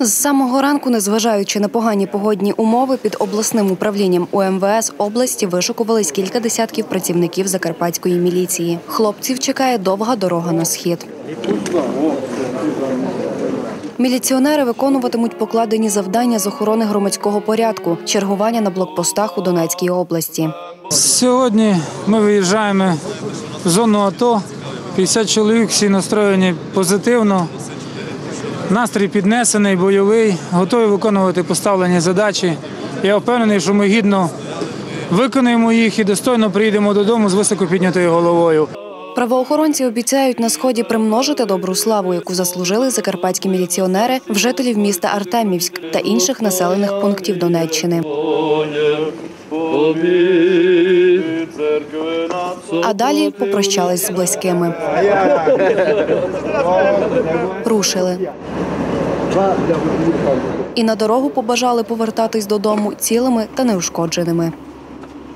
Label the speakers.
Speaker 1: З самого ранку, незважаючи на погані погодні умови, під обласним управлінням УМВС області вишукувались кілька десятків працівників закарпатської міліції. Хлопців чекає довга дорога на схід. Міліціонери виконуватимуть покладені завдання з охорони громадського порядку, чергування на блокпостах у Донецькій області.
Speaker 2: Сьогодні ми виїжджаємо в зону АТО. 50 чоловік всі настроєні позитивно. Настрій піднесений, бойовий, готові виконувати поставлені задачі. Я впевнений, що ми гідно виконаємо їх і достойно приїдемо додому з високо піднятою головою.
Speaker 1: Правоохоронці обіцяють на сході примножити добру славу, яку заслужили закарпатські міліціонери в жителів міста Артемівськ та інших населених пунктів Донеччини. А далі попрощались з близькими. Рушили. І на дорогу побажали повертатись додому цілими та неушкодженими.